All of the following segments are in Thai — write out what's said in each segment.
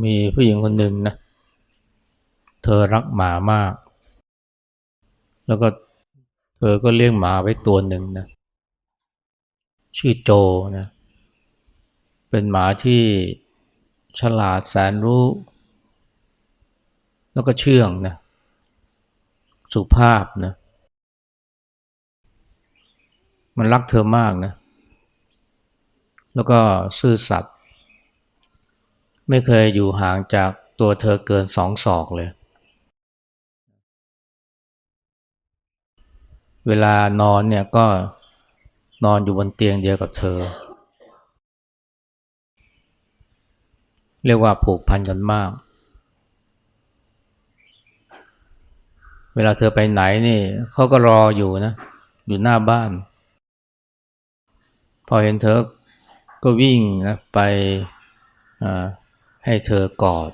มีผู้หญิงคนหนึ่งนะ เธอรักหมามาก แล้วก็เธอก็เลี้ยงหมาไว้ตัวหนึ่งนะ ชื่อโจนะ เป็นหมาที่ฉลาดแสนรู้ แล้วก็เชื่องนะ สุภาพนะ มันรักเธอมากนะ แล้วก็ซื่อสัตย์ ไม่เคยอยู่ห่างจากตัวเธอเกินสองศอกเลย เวลานอนเนี่ยก็นอนอยู่บนเตียงเดียวกับเธอ เรียกว่าผูกพันกันมาก เวลาเธอไปไหนนี่เขาก็รออยู่นะ อยู่หน้าบ้าน พอเห็นเธอก็วิ่งนะไป ให้เธอกอด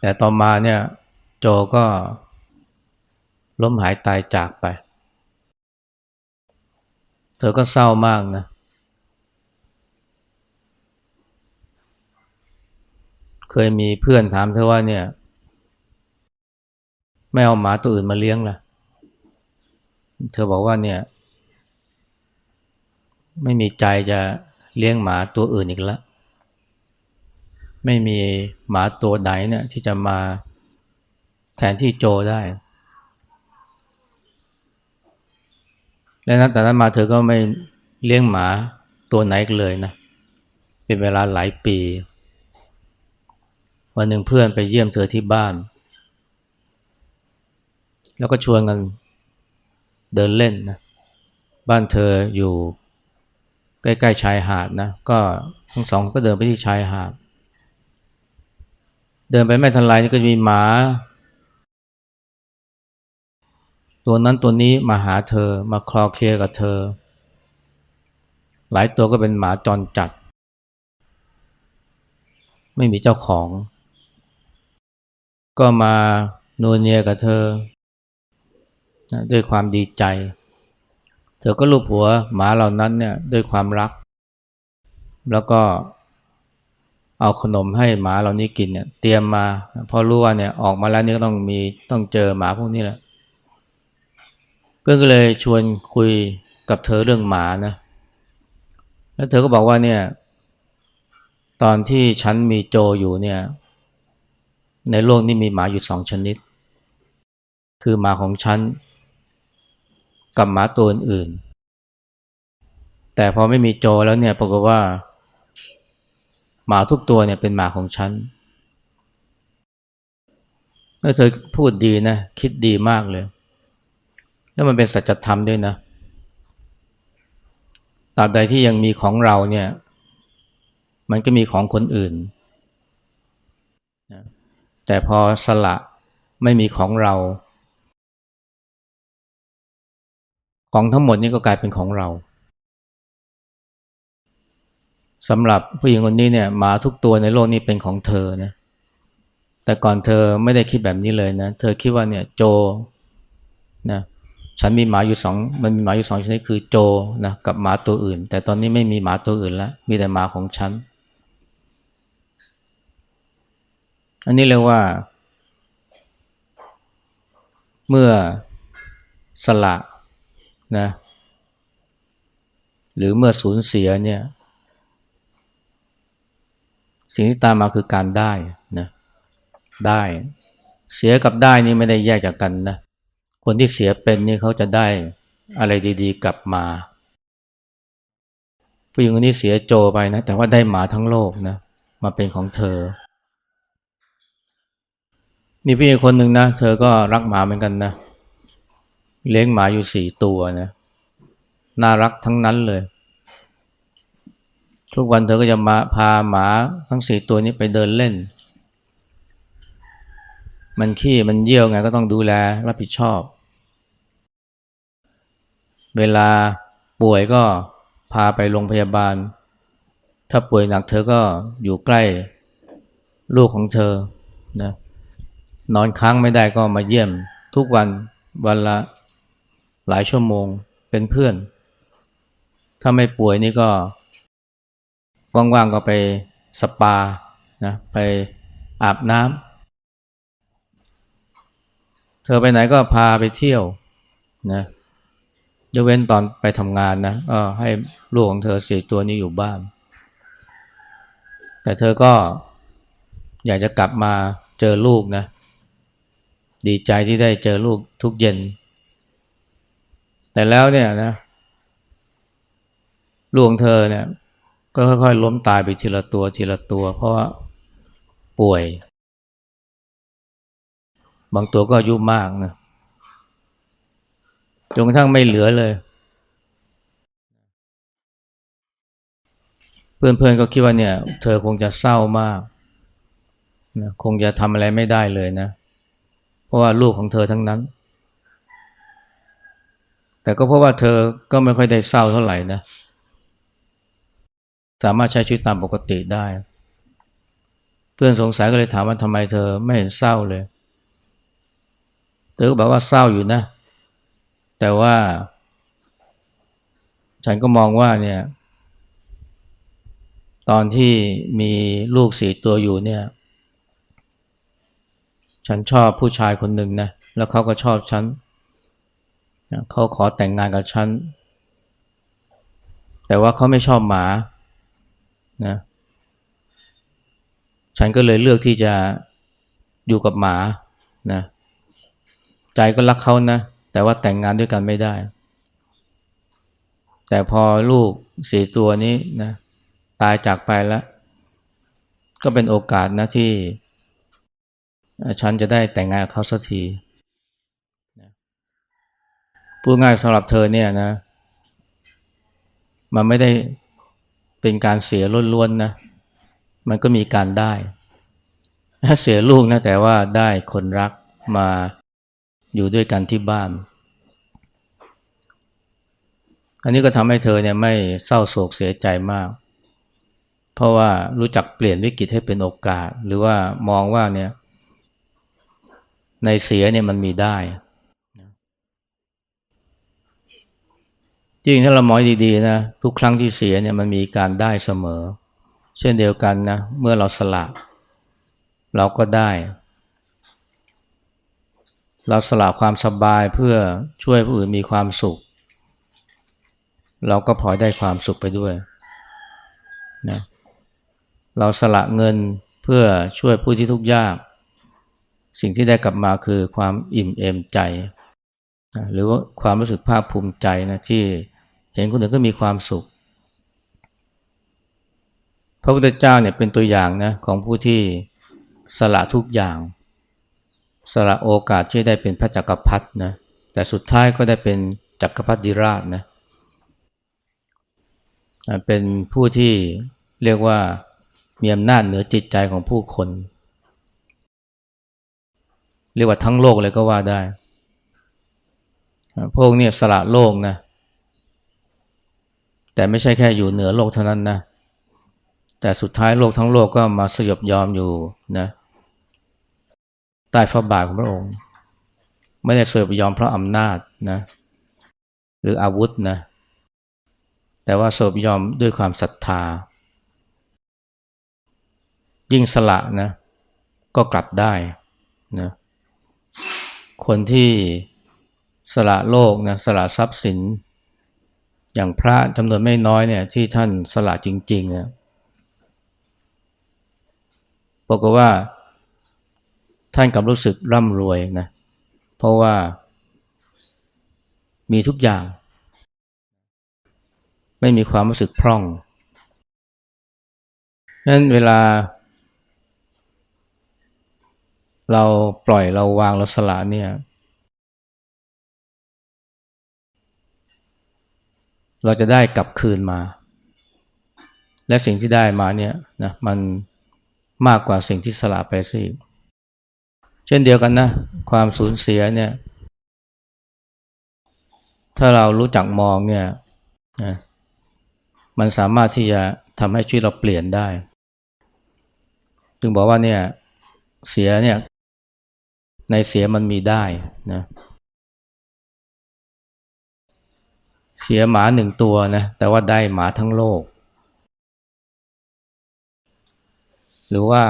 แต่ต่อมาเนี่ยโจก็ล้มหายตายจากไป เธอก็เศร้ามากนะ เคยมีเพื่อนถามเธอว่าเนี่ย ไม่เอาหมาตัวอื่นมาเลี้ยงล่ะ เธอบอกว่าเนี่ย ไม่มีใจจะ เลี้ยงหมาตัวอื่นอีกแล้ว ไม่มีหมาตัวไหนเนี่ยที่จะมาแทนที่โจได้ และนั้นแต่นั้นมาเธอก็ไม่เลี้ยงหมาตัวไหนเลยนะ เป็นเวลาหลายปี วันหนึ่งเพื่อนไปเยี่ยมเธอที่บ้าน แล้วก็ชวนกันเดินเล่นนะ บ้านเธออยู่ ใกล้ๆชายหาดนะก็ทั้งสองก็เดินไปที่ชายหาด เดินไปไม่ทันไรนี่ก็มีหมา ตัวนั้นตัวนี้มาหาเธอมาคลอเคลียกับเธอ หลายตัวก็เป็นหมาจรจัด ไม่มีเจ้าของ ก็มานูเนียกับเธอ ด้วยความดีใจ ธอก็ลูบหัวหมาเหล่านั้นเนี่ยด้วยความรัก แล้วก็เอาขนมให้หมาเหล่านี้กินเนี่ยเตรียมมาพอรู้ว่าเนี่ยออกมาแล้วนี่ก็ต้องมีต้องเจอหมาพวกนี้แหละเพื่อนก็เลยชวนคุยกับเธอเรื่องหมานะ แล้วเธอก็บอกว่าเนี่ย ตอนที่ฉันมีโจอยู่เนี่ย ในโลกนี้มีหมาอยู่สองชนิด คือหมาของฉัน กับหมาตัวอื่น แต่พอไม่มีโจแล้วเนี่ยปรากฏว่า หมาทุกตัวเนี่ยเป็นหมาของฉันแล้วเธอพูดดีนะคิดดีมากเลย แล้วมันเป็นสัจธรรมด้วยนะตราบใดที่ยังมีของเราเนี่ย มันก็มีของคนอื่น แต่พอสละไม่มีของเรา ของทั้งหมดนี้ก็กลายเป็นของเราสำหรับผู้หญิงคนนี้เนี่ยหมาทุกตัวในโลกนี้เป็นของเธอนะแต่ก่อนเธอไม่ได้คิดแบบนี้เลยนะ เธอคิดว่าเนี่ยโจนะฉันมีหมาอยู่สองมันมีหมาอยู่สองชนิดคือโจนะกับหมาตัวอื่น แต่ตอนนี้ไม่มีหมาตัวอื่นแล้ว มีแต่หมาของฉัน อันนี้เรียกว่า เมื่อสละ นะหรือเมื่อสูญเสียเนี่ยสิ่งที่ตามมาคือการได้นะได้เสียกับได้นี่ไม่ได้แยกจากกันนะคนที่เสียเป็นนี่เขาจะได้อะไรดีๆ กลับมาผู้หญิงคนนี้เสียโจไปนะ แต่ว่าได้หมาทั้งโลกนะมาเป็นของเธอมีพี่คนหนึ่งนะ เธอก็รักหมาเหมือนกันนะเเลี้ยงหมาอยู่สี่ตัวนะน่ารักทั้งนั้นเลย ทุกวันเธอก็จะมาพาหมาทั้งสี่ตัวนี้ไปเดินเล่น มันขี้มันเยี่ยวไงก็ต้องดูแลรับผิดชอบ เวลาป่วยก็พาไปโรงพยาบาล ถ้าป่วยหนักเธอก็อยู่ใกล้ลูกของเธอนะนอนค้างไม่ได้ก็มาเยี่ยมทุกวันวันละ หลายชั่วโมงเป็นเพื่อน ถ้าไม่ป่วยนี่ก็ว่างๆก็ไปสปานะไปอาบน้ำเธอไปไหนก็พาไปเที่ยวนะยกเว้นตอนไปทำงานนะก็ให้ลูกของเธอสี่ตัวนี้อยู่บ้าน แต่เธอก็อยากจะกลับมาเจอลูกนะ ดีใจที่ได้เจอลูกทุกเย็น แต่แล้วเนี่ยนะลูกของเธอเนี่ยก็ค่อยๆ ล้มตายไปทีละตัวทีละตัว เพราะว่าป่วย บางตัวก็อายุมากนะจนกระทั่งไม่เหลือเลย เพื่อนๆก็คิดว่าเนี่ย เธอคงจะเศร้ามากนะคงจะทำอะไรไม่ได้เลยนะ เพราะว่าลูกของเธอทั้งนั้น แต่ก็เพราะว่าเธอก็ไม่ค่อยได้เศร้าเท่าไหร่นะ สามารถใช้ชีวิตตามปกติได้ เพื่อนสงสัยก็เลยถามว่าทำไมเธอไม่เห็นเศร้าเลย เธอก็บอกว่าเศร้าอยู่นะ แต่ว่า ฉันก็มองว่าเนี่ย ตอนที่มีลูกสี่ตัวอยู่เนี่ย ฉันชอบผู้ชายคนหนึ่งนะ แล้วเขาก็ชอบฉัน เขาขอแต่งงานกับฉัน แต่ว่าเขาไม่ชอบหมานะฉันก็เลยเลือกที่จะอยู่กับหมานะใจก็รักเขานะ แต่ว่าแต่งงานด้วยกันไม่ได้ แต่พอลูกสี่ตัวนี้นะตายจากไปแล้ว ก็เป็นโอกาสนะที่ ฉันจะได้แต่งงานกับเขาสักที พูดง่ายสำหรับเธอเนี่ยนะ มันไม่ได้เป็นการเสียล้วนๆนะ มันก็มีการได้ เสียลูกนะแต่ว่าได้คนรักมาอยู่ด้วยกันที่บ้าน อันนี้ก็ทำให้เธอเนี่ยไม่เศร้าโศกเสียใจมาก เพราะว่ารู้จักเปลี่ยนวิกฤตให้เป็นโอกาส หรือว่ามองว่าเนี่ยในเสียเนี่ยมันมีได้ จริงถ้าเรามองดีๆนะทุกครั้งที่เสียเนี่ยมันมีการได้เสมอ เช่นเดียวกันนะเมื่อเราสละ เราก็ได้ เราสละความสบายเพื่อช่วยผู้อื่นมีความสุข เราก็พลอยได้ความสุขไปด้วยนะเราสละเงินเพื่อช่วยผู้ที่ทุกข์ยาก สิ่งที่ได้กลับมาคือความอิ่มเอมใจนะหรือว่าความรู้สึกภาคภูมิใจนะที่ เห็นคนอื่นก็มีความสุข พระพุทธเจ้าเนี่ยเป็นตัวอย่างนะของผู้ที่สละทุกอย่าง สละโอกาสที่ได้เป็นพระจักรพรรดินะแต่สุดท้ายก็ได้เป็นจักรพรรดิราชนะเป็นผู้ที่เรียกว่ามีอำนาจเหนือจิตใจของผู้คน เรียกว่าทั้งโลกเลยก็ว่าได้พวกนี้สละโลกนะ แต่ไม่ใช่แค่อยู่เหนือโลกเท่านั้นนะ แต่สุดท้ายโลกทั้งโลกก็มาสยบยอมอยู่นะใต้ฟ้าบาทของพระองค์ ไม่ได้สยบยอมเพราะอำนาจนะหรืออาวุธนะแต่ว่าสยบยอมด้วยความศรัทธา ยิ่งสละนะก็กลับได้นะคนที่สละโลกนะสละทรัพย์สิน อย่างพระจำนวนไม่น้อยเนี่ยที่ท่านสละจริงๆเนี่ยบอกว่าท่านกับรู้สึกร่ำรวยนะเพราะว่ามีทุกอย่าง ไม่มีความรู้สึกพร่องนั้นเวลา เราปล่อยเราวางเราสละเนี่ย เราจะได้กลับคืนมา และสิ่งที่ได้มาเนี่ยนะมันมากกว่าสิ่งที่สละไปสิเช่นเดียวกันนะ ความสูญเสียเนี่ย ถ้าเรารู้จักมองเนี่ยนะมันสามารถที่จะทำให้ชีวิตเราเปลี่ยนได้จึงบอกว่าเนี่ยเสียเนี่ยในเสียมันมีได้นะเเสียหมาหนึ่งตัวนะแต่ว่าได้หมาทั้งโลก หรือว่า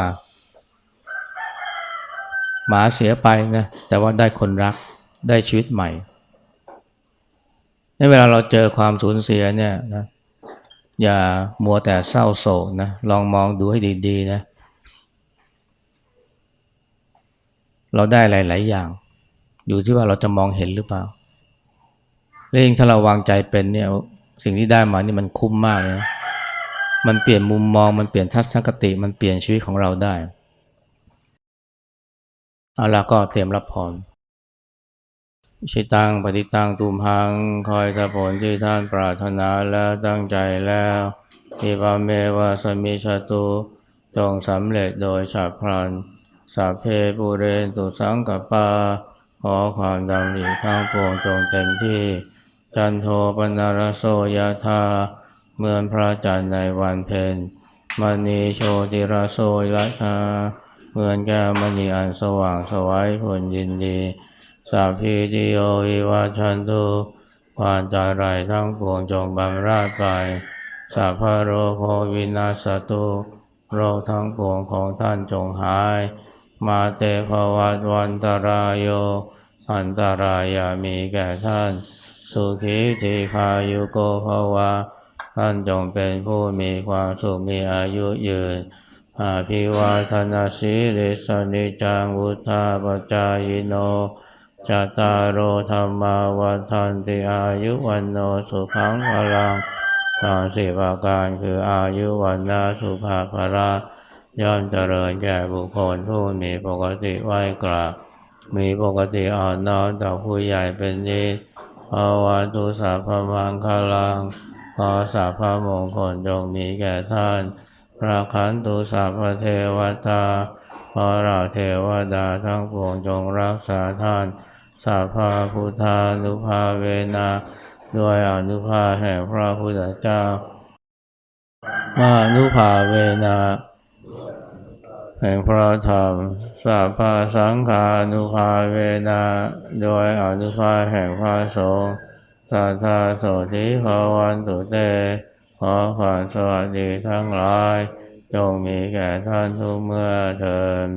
หมาเสียไปนะแต่ว่าได้คนรักได้ชีวิตใหม่ในเวลาเราเจอความสูญเสียเนี่ยนะอย่ามัวแต่เศร้าโศกนะลองมองดูให้ดีๆนะเราได้หลาย ๆ อย่าง อยู่ที่ว่าเราจะมองเห็นหรือเปล่า และยิ่งถ้าเราวางใจเป็นเนี่ยสิ่งที่ได้มานี่มันคุ้มมากนะมันเปลี่ยนมุมมองมันเปลี่ยนทัศนคติมันเปลี่ยนชีวิตของเราได้เอาละก็เตรียมรับพรชิตังปฏิตังตุมหังคอยถ้าผลที่ท่านปรารถนาแล้วตั้งใจแล้วอิปาเมวะสมิชตุจงสำเร็จโดยฉับพลันสัพเพปุเรนตุสังกปา ขอความดำริทั้งปวงจงเต็มที่ จันโทปนารโสยธาเหมือนพระจันทร์ในวันเพ็ญมณีโชติราโสยธาเหมือนแก้วมณีอันสว่างสวัยผลยินดีสัพพิติโยวิวัชชันตุความตายไรทั้งปวงจงบำราดไปสัพพะโรโควินาสตุโรคทั้งปวงของท่านจงหาย มาเตภวัตวันตรายโย อันตรายามีแก่ท่าน สุขีทีคายุโกภวะท่านจงเป็นผู้มีความสุขมีอายุยืนอาภิวาทนาสีริสนิจังวุธาปจายโนจตารโอธรรมาวันทันติอายุวันโนสุขังพลังตอนสี่ประการคืออายุวันนาสุภาภราย่อมเจริญแก่บุคคลผู้มีปกติไหวกราบมีปกติอ่อนน้อมต่อผู้ใหญ่เป็นนิส ภาวะตุสัพมังคลังขอสัพมงคลจงมีแก่ท่านพระขันตุสัพเทวตาขอเราเทวดาทั้งปวงจงรักษาท่านสัพาพุทธานุภาเวนะด้วยอนุภาแห่งพระพุทธเจ้ามานุภาเวนะ แห่งพระธรรมสัพพาสังฆานุภาเวนะโดยอนุภาแห่งพระสงฆ์สัทธาโสธิภาวันตุเต ขอความสวัสดีทั้งหลายจงมีแก่ท่านทุกเมื่อเทิน